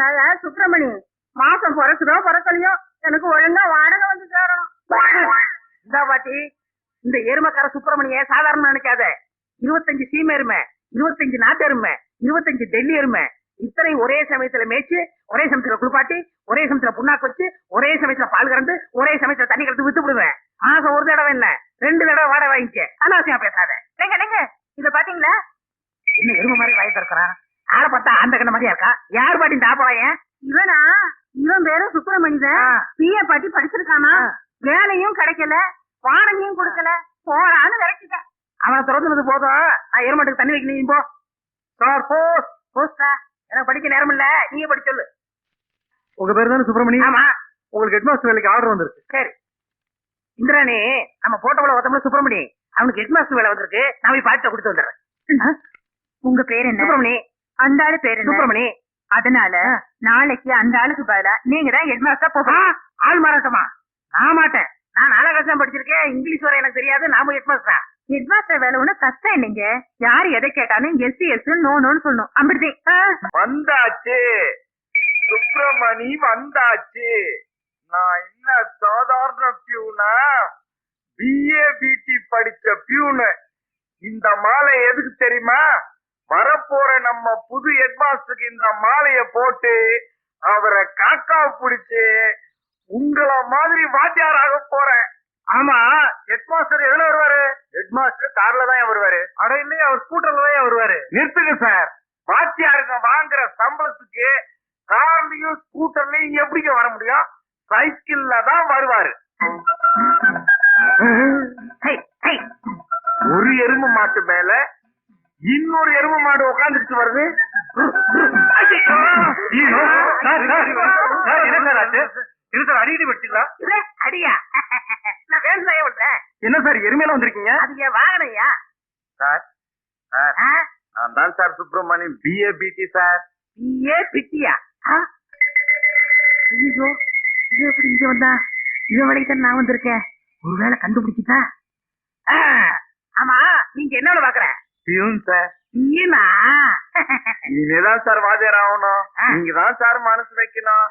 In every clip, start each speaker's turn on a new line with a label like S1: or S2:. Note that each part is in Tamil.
S1: நான் சுப்பிரமணி மாசம் பிறக்குதோ பிறக்கலையோ எனக்கு ஒழுங்கா வாடகை வந்து சேரணும்.
S2: இந்த பாட்டி இந்த எருமைக்கார சுப்பிரமணிய சாதாரண நினைக்காத. இருபத்தஞ்சு சீம எருமை இருபத்தஞ்சு நாட்டு எருமை இருபத்தஞ்சு டெல்லி எருமை. இத்தனை ஒரே சமயத்துல மேய்ச்சு ஒரே சமயத்துல குளிப்பாட்டி ஒரே சமயத்துல புண்ணாக்கு வச்சு ஒரே சமயத்துல பால் கறந்து ஒரே சமயத்துல தண்ணி கலந்து வித்து விடுவேன். மாசம் ஒரு தடவை என்ன? ரெண்டு தடவை வாடகை வாங்கிக்க. அனாவசியமா பேசாத.
S1: நீங்க நீங்க இத பாத்தீங்களா?
S2: இன்னும் எருமை மாதிரி வாய் திறக்கிறான்? ஆளை பார்த்தா அந்த கண்ண மாதிரியா இருக்கா? யார் பாட்டி இந்த ஆப்பவாயன்
S1: இவனா? இவன் பேரும் சுப்பிரமணி தான்
S2: ஆ.
S1: பிஏ பாட்டி படிச்சிருக்கானா. வேலையும் கிடைக்கல வாடகையும் கொடுக்கல போறான்னு விரட்டிட்டேன்
S2: அவனை திறந்துனது போதும். நான் எருமாட்டுக்கு தண்ணி வைக்க நீ போ. சார் போஸ்ட் போஸ்டா எனக்கு படிக்க நேரம் இல்ல. நீயே படி சொல்லு.
S3: உங்க பேர் தானே சுப்பிரமணி
S2: ஆமா.
S3: உங்களுக்கு ஹெட்மாஸ்டர் வேலைக்கு ஆர்டர் வந்திருக்கு.
S2: சரி. இந்திராணி நம்ம போட்டோல ஒருத்தவங்க சுப்பிரமணி அவனுக்கு ஹெட்மாஸ்டர் வேலை வந்திருக்கு. நான் போய் பாட்டு கொடுத்து வந்துடுறேன்.
S1: உங்க பேர் என்ன?
S2: சுப்பிரமணி
S1: அந்த ஆளு பேர்
S2: சுப்பிரமணி.
S1: அதனால நாளைக்கு அந்த ஆளுக்கு பதிலா நீங்க தான் ஹெட்மாஸ்டர்
S2: ஆ,
S1: போகணும்.
S2: ஆள் மாறாட்டமா? நான் மாட்டேன். நான் தான் படிச்சிருக்கேன். இங்கிலீஷ் வர எனக்கு தெரியாது. நாம ஹெட்மாஸ்டர்
S1: ஹெட்மாஸ்டர் வேலை ஒண்ணும் கஷ்டம் இல்லைங்க. யார் எதை கேட்டாலும் எஸ் எஸ் நோ நோன்னு சொல்லணும். அப்படிதான்
S3: வந்தாச்சு. சுப்பிரமணி வந்தாச்சு. நான் என்ன சாதாரண பியூனா? பிஏ பிடி படிச்ச பியூனு. இந்த மாலை எதுக்கு தெரியுமா? வரப்போற நம்ம புது ஹெட்மாஸ்டருக்கு இந்த மாலைய போட்டு அவரை காக்கா பிடிச்சு உங்கள மாதிரி வாத்தியாராக போறேன். ஆமா ஹெட்மாஸ்டர் எதுல வருவாரு? ஹெட்மாஸ்டர் கார்ல தான் வருவாரு. அட இல்லையா அவர் ஸ்கூட்டர்ல தான் வருவாரு. நிறுத்துங்க சார். வாத்தியாருங்க வாங்குற சம்பளத்துக்கு கார்லயும் ஸ்கூட்டர்லயும் எப்படிங்க வர முடியும்? சைக்கிள்ல தான் வருவாரு. ஒரு எருமை மாட்டு மேல இன்னொரு எருமை மாடு உட்காந்துட்டு வருது. என்ன சார் அடிக்கடி படிச்சீங்களா
S2: இது அடியா. நான் வேணும்தான் விட்டேன்
S3: என்ன சார் எருமையில வந்திருக்கீங்க?
S2: அது என் வாகனையா?
S3: சார் சார்
S2: ஆ?
S3: நான் தான் sir Subramaniam. BA BT sir.
S2: பிட்டியா ஆ? ஐயோ இது எப்படி இங்க வந்தா? இவன் வேலைக்கு தான் நான் வந்திருக்கேன். ஒருவேளை கண்டுபிடிச்சிட்டா? ஆ, ஆமா நீங்க என்ன வேலை பாக்குற
S3: பியூன் சார்.
S2: நீனா
S3: இனிமேதான் சார் வாத்தியார் ஆகணும்.
S2: ஆ.
S3: நீங்க தான் சார் மனசு வைக்கணும்.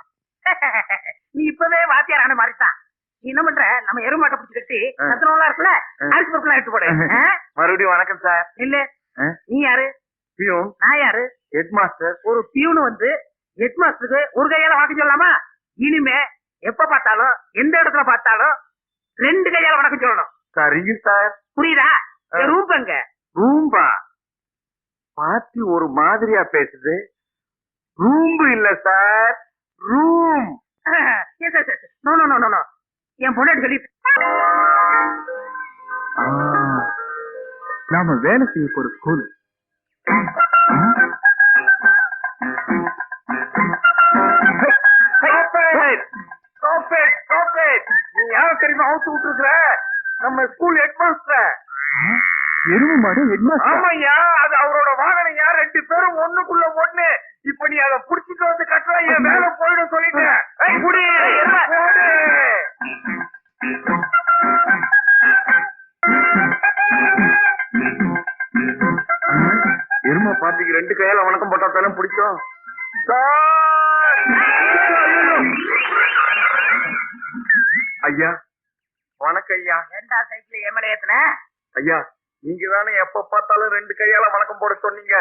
S2: நீ இப்பவே வாத்தியார் ஆன மாதிரி தான். நீ என்ன பண்ற? நம்ம எருமாட்டை பிடிச்சி கட்டி
S3: ஆ.
S2: சத்துணவுலாம் இருக்குல்ல. அரிசி பருப்புலாம் எடுத்து போடு?
S3: மறுபடியும் வணக்கம் சார்.
S2: இல்ல. நீ யாரு?
S3: பியூன்
S2: நான் யாரு?
S3: ஹெட் மாஸ்டர்
S2: ஒரு பியூனு வந்து ஹெட் மாஸ்டருக்கு ஒரு கையால வாக்கு சொல்லலாமா? இனிமே எப்ப பார்த்தாலும் எந்த இடத்துல பார்த்தாலும் ரெண்டு கையால வணக்கம் சொல்லணும்.
S3: சரிங்க சார்.
S2: புரியுதா. ரூம் எங்க?
S3: ரூம்பா. பாத்தி ஒரு மாதிரியா பேசுது. ரூம்பு இல்ல sir. Room.
S2: No no no no என் பொண்ணு சொல்லி
S3: நாம வேலை செய்ய போற ஸ்கூல் நீ யார தெரியுமா அவுத்து விட்டுருக்குற? நம்ம ஸ்கூல் ஹெட் மாஸ்டர் எருமை மாடு ஹெட் மாஸ்டர் ஆமாய்யா அது அவரோட வாகனம் யார்? ரெண்டு பேரும் ஒண்ணுக்குள்ள ஒண்ணு. இப்ப நீ அதை புடிச்சிட்டு வந்து கட்டலாம் என் வேலை போயிடும் சொல்லிட்டேன் புடி, எருமை, பாட்டிக்கு ரெண்டு கையால வணக்கம் போட்டா தானே பிடிக்கும்! ஐயா. வணக்கம் ஐயா.
S2: ரெண்டா சைக்கிள் எம்எல்ஏ ஏத்துன?
S3: ஐயா நீங்க தானே எப்ப பார்த்தாலும் ரெண்டு கையால வணக்கம் போட சொன்னீங்க.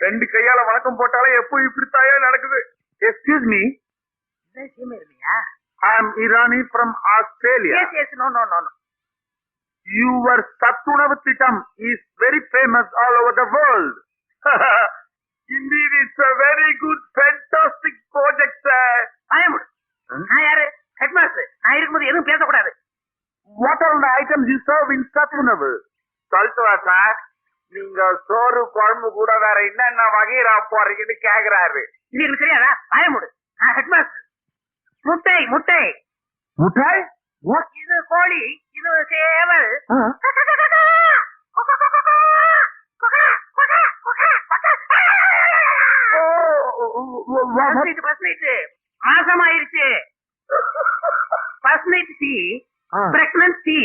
S3: ரெண்டு கையால வணக்கம் போட்டாலே எப்போ இப்படித்தாயா நடக்குது? Excuse me I am Irani from Australia
S2: no no no
S3: your சத்துணவு திட்டம் is very famous all over the world Indeed, it's a very good, fantastic project, sir.
S2: நான் யாரு? ஹெட் மாஸ்டர் நான் இருக்கும்போது எதுவும் பேசக்கூடாது.
S3: Are the items you serve in சத்துணவு சொல்லுவா சார் நீங்க சோறு குழம்பு கூட வேற என்னென்ன வகைரா போறீங்கன்னு கேக்குறாரு
S2: இது எனக்கு தெரியாதா பயமுடு நான் ஹெட் மாஸ்டர் முட்டை முட்டை
S3: முட்டாய்
S2: இது கோழி இது சேவல். மாசம் ஆயிருச்சு நைட் சி பிரெக்னன்சி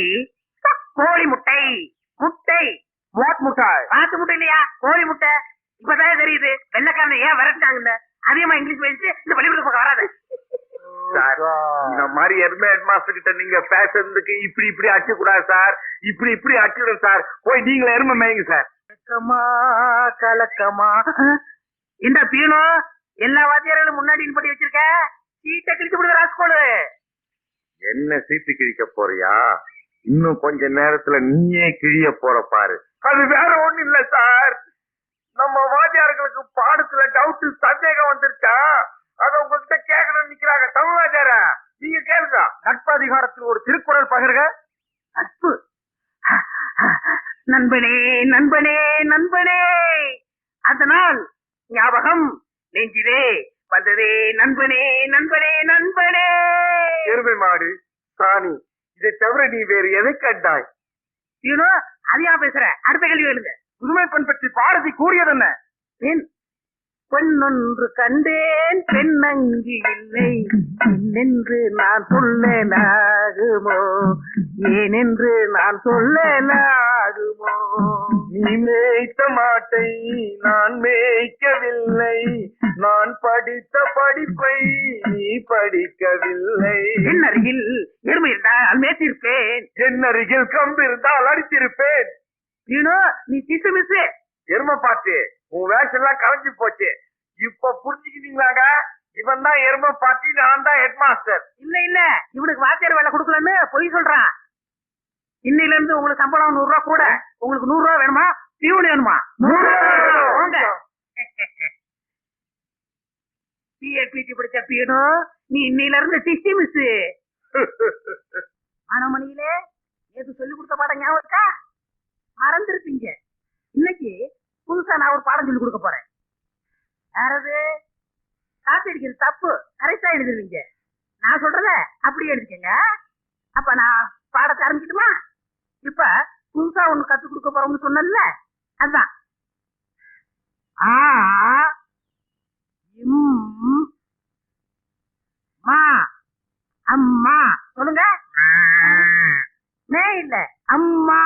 S2: கோழி முட்டை முட்டை.
S3: வாட் முட்டாய்.
S2: வாத்து முட்டை இல்லையா? கோழி முட்டை. இப்பதான் தெரியுது? வெள்ளக்காரனை ஏன் விரட்டாங்கன்னு அதிகமா இங்கிலீஷ் பேசிட்டு இந்த பள்ளிக்கூட
S3: பக்கம் வராது. சார் இந்த மாதிரி எதுவுமே ஹெட்மாஸ்டர் நீங்க பேசுறதுக்கு இப்படி இப்படி அடிக்கக்கூடாது சார். இப்படி இப்படி அடிச்சிடும் சார். போய் நீங்களே எருமை மேயுங்க சார்.
S2: கலக்கமா கலக்கமா. இந்த பீனோ எல்லா வாத்தியார்களும் முன்னாடி படி வச்சிருக்க? சீட்டை கிழிச்சு விடுங்க ராஸ்கோலு.
S3: என்ன சீட்டு கிழிக்க போறியா? இன்னும் கொஞ்ச நேரத்துல நீயே கிழிய போற பாரு. அது வேற ஒண்ணு இல்ல சார். நம்ம வாத்தியார்களுக்கு பாடத்துல டவுட் சந்தேகம் வந்துருச்சா? அத உங்ககிட்ட கேட்கணும்னு நிக்கிறாங்க. தமிழ் வாத்தியார நீங்க கேளுங்க. நட்பு அதிகாரத்தில் ஒரு திருக்குறள் பகிர்க
S2: நட்பு? நண்பனே நண்பனே நண்பனே! அதனால் ஞாபகம் நெஞ்சிலே வந்ததே. நண்பனே நண்பனே நண்பனே!
S3: எருமை மாடு சாணி இதை தவிர நீ வேறு எதை கண்டாய்?
S2: பீனோ அதையா பேசுற. அடுத்த கேள்வி எழுங்க
S3: புதுமை பெண் பற்றி பாரதி கூறியது என்ன
S2: பெண். பெண்ணொன்று கண்டேன் பெண்ணங்கி இல்லை. என்னென்று நான் சொல்லலாகுமோ? ஏனென்று நான் சொல்லலாகுமோ?
S3: நீ மேய்த்த மாட்டை நான் மேய்க்கவில்லை. நான் படித்த படிப்பை நீ படிக்கவில்லை.
S2: என் அருகில் எருமை இருந்தால் மேய்த்திருப்பேன்.
S3: என் அருகில் கம்பு இருந்தால் அடித்திருப்பேன்.
S2: பீனோ நீ திசு மிஸ்
S3: எருமை பாட்டு உன் வேஷம் எல்லாம் கலைஞ்சு போச்சு. இப்ப புரிஞ்சுக்கிட்டீங்களாங்க? இவன் தான் எருமை பாட்டி நான் தான் ஹெட் மாஸ்டர்
S2: இல்ல இல்ல. இவனுக்கு வாத்தியார் வேலை கொடுக்கலன்னு பொய் சொல்றான். இன்னையில இருந்து உங்களுக்கு சம்பளம் நூறு ரூபா கூட உங்களுக்கு நூறு ரூபா வேணுமா? பியூன் வேணுமா? போங்க. பிஏபிடி படிச்ச பியூனு நீ இன்னையில இருந்து டிஸ்டி மிஸ் ஆனமணியிலே நேத்து சொல்லி கொடுத்த பாடம் ஞாபகம் இருக்கா? மறந்துருப்பீங்க. இன்னைக்கு புதுசா நான் ஒரு பாடம் சொல்லி கொடுக்க போறேன். யாரது காப்பி அடிக்கிறது தப்பு. கரெக்டா எழுதுவீங்க நான் சொல்றத அப்படியே எழுதிக்கங்க. அப்ப நான் பாடத்தை ஆரம்பிக்கட்டுமா? இப்ப புதுசா ஒண்ணு கத்து கொடுக்க போறோம்னு சொன்னல அதான். ஆ இம் மா அம்மா. சொல்லுங்க. மே இல்ல அம்மா.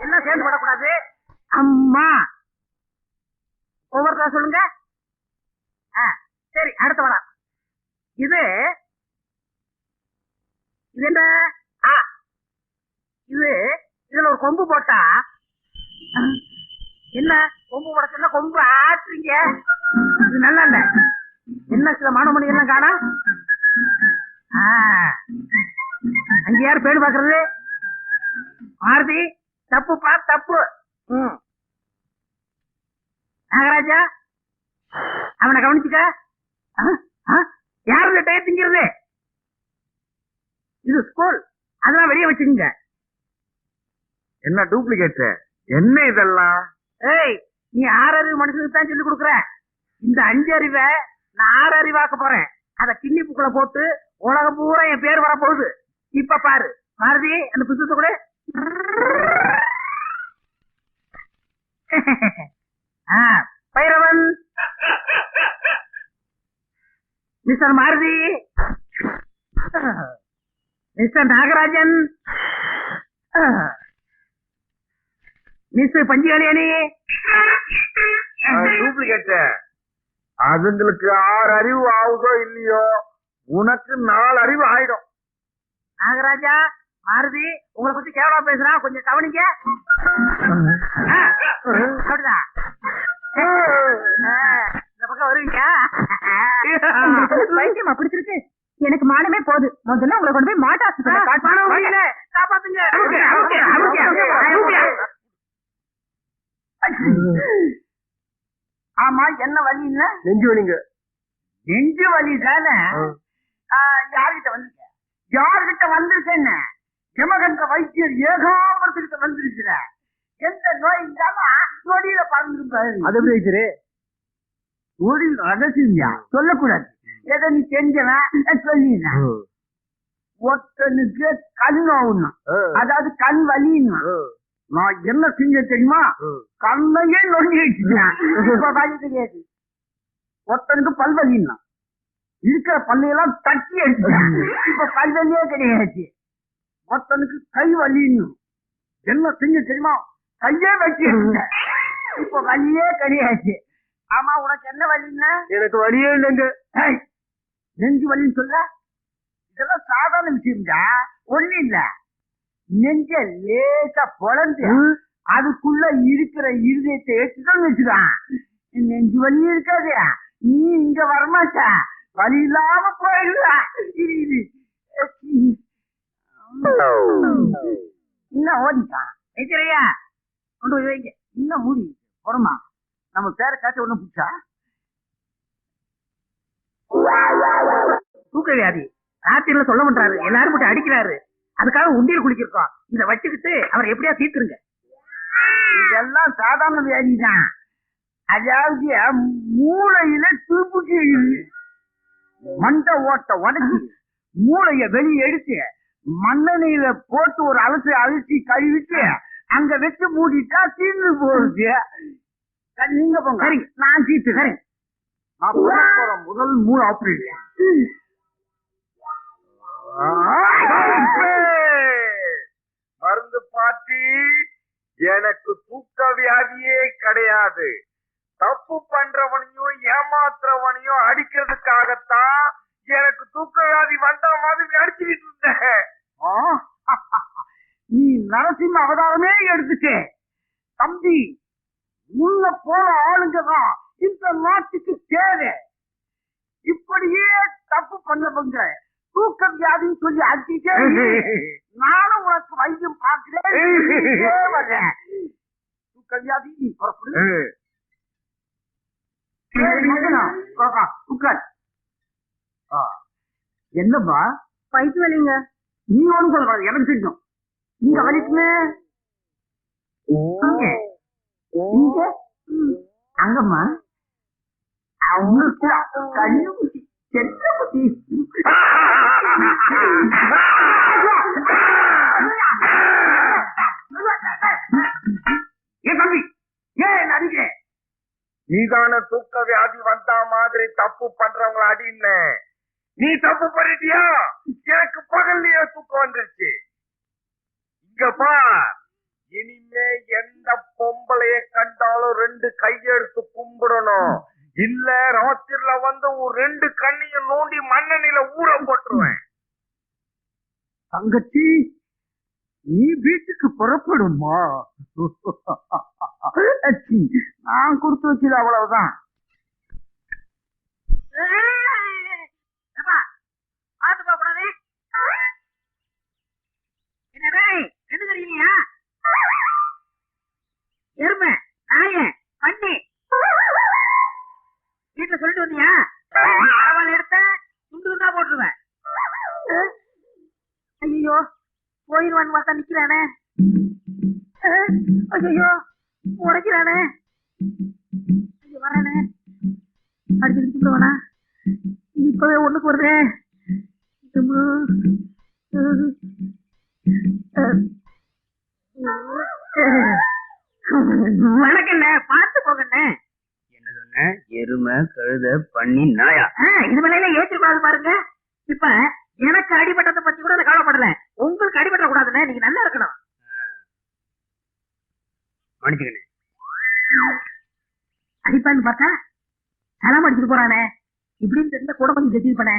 S2: எல்லாம் சேர்ந்து படக்கூடாது அம்மா. ஒவ்வொருத்தர சொல்லுங்க. சரி அடுத்த படம் இது இது என்ன? ஆ. இது இதுல ஒரு கொம்பு போட்டா. என்ன? கொம்பு போட சொன்னா கொம்பு ஆட்டுறீங்க. இது நல்லா இல்ல. என்ன சில மானமணி எல்லாம் காணா? ஆ, அங்க யார் பேடு பாக்குறது? மாருதி தப்புப்பா தப்பு. ம். நாகராஜா அவனை கவனிச்சுக்க. ஆ, ஆ, டயர் திங்கிறது? இது ஸ்கூல் அதெல்லாம் வெளியே வச்சுக்கோங்க.
S3: என்ன டூப்ளிகேட் என்ன இதெல்லாம்?
S2: ஏய் நீ ஆறறிவு மனுஷனுக்கு தான் சொல்லி கொடுக்குற. இந்த அஞ்சு அறிவை நான் ஆறறிவாக்க போறேன். அத கிண்ணி புக்குல போட்டு உலகம் பூரா என் பேர் வர போகுது. இப்ப பாரு. மாருதி அந்த புத்தகத்தை கூட. ஆ, Bhairavan. Mister Maruti. Mister Nagarajan. Miss Panchukaliyani
S3: duplicate அதுங்களுக்கு ஆறு அறிவு ஆகுதோ இல்லையோ? உனக்கு நாலு அறிவு ஆயிடும்.
S2: நாகராஜா மாருதி உங்களை பத்தி கேவலமா பேசுறான் கொஞ்சம் கவனிங்க. ஆ, இந்த பக்கம் வருவீங்க?
S1: பைத்தியமா பிடிச்சிருக்கு. எனக்கு மானமே போகுது முதல்ல உங்களை கொண்டு போய் மாட்டு
S3: நெஞ்சு வலிங்க.
S2: நெஞ்சு வலி தானே? யார்கிட்ட வந்திருக்க? யார்கிட்ட வந்திருக்கேன்னு? ஜமகண்ட வைத்தியர் ஏகாம்பரத்துக்கிட்ட வந்திருக்கிற. எந்த நோய் இருந்தாலும் நொடியில பறந்துருப்பாரு
S3: அது எப்படி வைத்திரு
S2: நொடி ரகசியம் சொல்லக்கூடாது. எதை நீ தெரிஞ்சவன் சொல்லிடுறேன்? ஒருத்தனுக்கு கண் நோவுன்னா அதாவது கண் வலின்னா நான் என்ன செஞ்ச தெரியுமா? கண்ணையே நொண்டி வச்சுக்கிறேன் இப்ப வலி கிடையாது ஒருத்தனுக்கு பல்வலின்னா. இருக்கிற பல்லையெல்லாம் தட்டி அடிச்சுட்டேன் இப்ப பல்வலியே கிடையாது. ஒருத்தனுக்கு கை வலின்னு என்ன செஞ்ச தெரியுமா? கையே வச்சு. இப்ப வலியே கிடையாது. ஆமா உனக்கு என்ன வலின்னா?
S3: எனக்கு வழியே இல்லைங்க.
S2: நெஞ்சு வலின்னு சொல்ல?
S4: இதெல்லாம் சாதாரண விஷயம்டா. ஒண்ணு இல்ல. நெஞ்ச லேசா பொழந்து அதுக்குள்ள இருக்கிற இருதயத்தை எடுத்துதான் வச்சுதான். நெஞ்சு வலி இருக்காது. நீ இங்க வரமாட்ட வலி இல்லாம போயிடுவா இன்னும் ஓடிட்டான். வைக்கிறையா கொண்டு போய் வைங்க. இன்னும் மூடி போறமா நம்ம பேரை காட்ட ஒண்ணு புடிச்சா? தூக்க வியாதி. ராத்திரில சொல்ல மாட்டாரு. எல்லாரும் மட்டும் அடிக்கிறாரு. அதுக்காக உண்டியல் குளிச்சிருக்கோம். இத வச்சுக்கிட்டு அவரை எப்படியா தீர்த்துருங்க. இதெல்லாம் சாதாரண வியாதி தான் அதாவது மூளையில துருப்புக்கு மண்டை ஓட்ட உடஞ்சி மூளைய வெளியே எடுத்து மண்ணெண்ணெயில போட்டு ஒரு அலசி அலசி கழுவிட்டு அங்க வச்சு மூடிட்டா தீர்ந்து போகுது. நீங்க போங்க. நான் தீர்த்து சரி. நான் பண்ண போற முதல் மூணு ஆபரேஷன்
S3: மருந்து பாட்டி எனக்கு தூக்க வியாதியே கிடையாது. தப்பு பண்றவனையும் ஏமாத்துறவனையும் அடிக்கிறதுக்காகத்தான் எனக்கு தூக்க வியாதி வந்த மாதிரி அடிச்சுக்கிட்டு இருந்தேன்.
S4: நீ நரசிம்ம அவதாரமே எடுத்துட்டே. தம்பி உள்ள போன ஆளுங்க தான் இந்த நாட்டுக்கு தேவை இப்படியே தப்பு பண்ணவங்க தூக்க வியாதின்னு சொல்லி அடிச்சுட்டே. நானும் உனக்கு வைத்தியம் பார்க்கிறேன். தூக்க வியாதி நீ புறப்படு உட்கார். ஆ, என்னம்மா?
S1: வயிற்று வலிங்க.
S4: நீ ஒண்ணு சொல்ற எனக்கு தெரியும். இங்க வலிக்குமே? இங்க. அங்கம்மா. அவங்களுக்கு கண்ணு குட்டி செல்ல குட்டி
S3: நீதான தூக்க வியாதி வந்த மாதிரி தப்பு பண்றவங்கள அடின்னு நீ தப்பு பண்ணிட்டியா? எனக்கு பகல்லையே தூக்கம் வந்துருச்சு. இங்கப்பா இனிமே எந்த பொம்பளைய கண்டாலும் ரெண்டு கையெடுத்து கும்பிடணும். இல்ல ராத்திரில வந்து ஒரு ரெண்டு கண்ணையும் நோண்டி மண்ணெண்ணில ஊற போட்டுருவேன்.
S4: தங்கச்சி! நீ வீட்டுக்கு புறப்படுமா? அச்சி, நான் கொடுத்து வச்சது அவ்வளவுதான்.
S2: பார்த்து போக என்ன தெரியலையா எருமை. ஐயோ உடைக்கிறானே. வரானே அடிச்சு அடிச்சு விடுவானா இப்பவே ஒண்ணுக்கு வருதே. வணக்கண்ணே பார்த்து போகண்ணே
S5: என்ன சொன்ன? எருமை கழுத பண்ணி நாயா.
S2: இது மேல ஏற்றிக்கூடாது பாருங்க. இப்ப எனக்கு அடிபட்டதை பத்தி கூட கவலைப்படல. உங்களுக்கு அடிபட்ட கூடாதுண்ணே நீங்க நல்லா இருக்கணும்.
S5: மன்னிச்சுக்கண்ணே
S2: அடிப்பான்னு பார்த்தா சலாம் அடிச்சுட்டு போறானே. இப்படின்னு தெரிஞ்ச கூட கொஞ்சம் தெரிஞ்சு பண்ண.